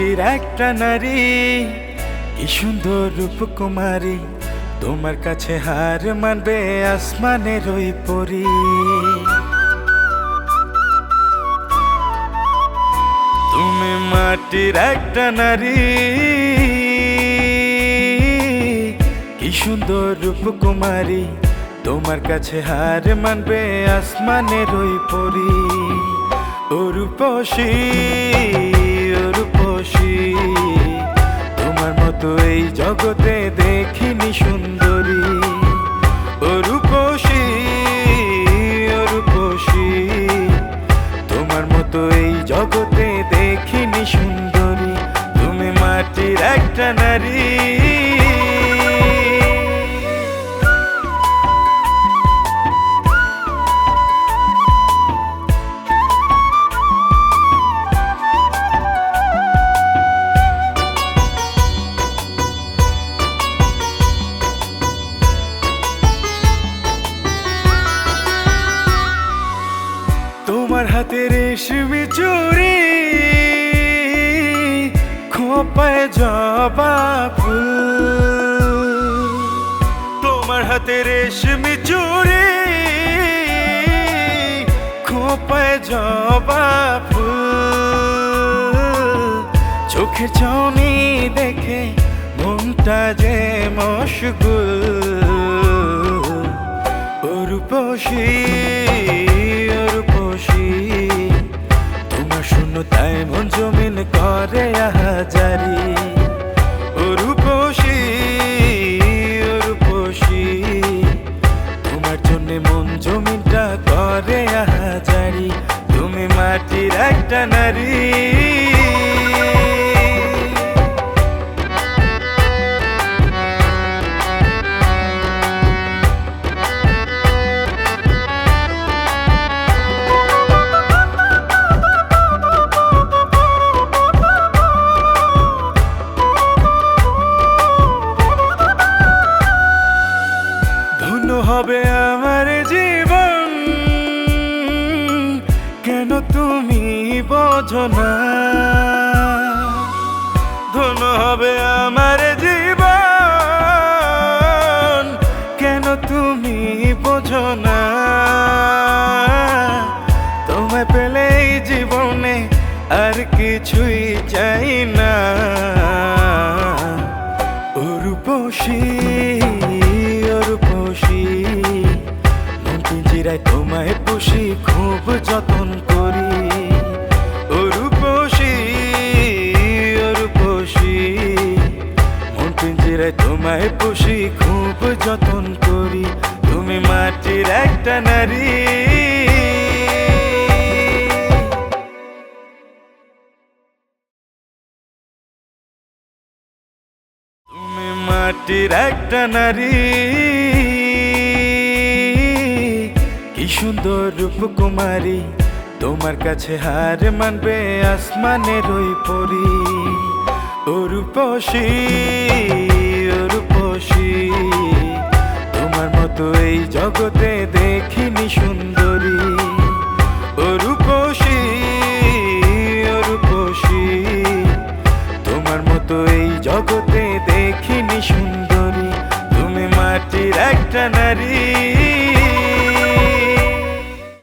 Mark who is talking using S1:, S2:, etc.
S1: মাটির একটা নারী, কি সুন্দর রূপকুমারী। তোমার কাছে হার মানবে আসমানের ওই পরী। তুমি মাটির একটা নারী, কি সুন্দর রূপকুমারী। তোমার কাছে হার মানবে আসমানের ওই পরী। ও রূপসী তোমার মতো এই জগতে দেখিনি সুন্দরী। রেশমি চুরি খোপায় জবা ফুল তোমার হাতে রেশমি চুরি খোপায় জবা ফুল চোখের চাউনি দেখে মনটা যে মশগুল মাটির একটা নারী। হবে বোঝো না ধন্য হবে আমার জীবন। কেন তুমি বোঝো না? তোমায় পেলে জীবনে আর কিছুই চাই না। অরূপসী অরূপসী মন পিঞ্জিরায় তোমায় পুষি খুব যতন তোমায় পুষি খুব যতন করি। তুমি মাটির একটা নারী। তুমি মাটির একটা নারী। কি সুন্দর রূপকুমারী, তোমার কাছে হার মানবে আসমানের ওই পরী। রূপসী। এই জগতে দেখিনি সুন্দরী। ও রূপসী, তোমার মতো এই জগতে দেখিনি সুন্দরী। তুমি মাটির একটা নারী।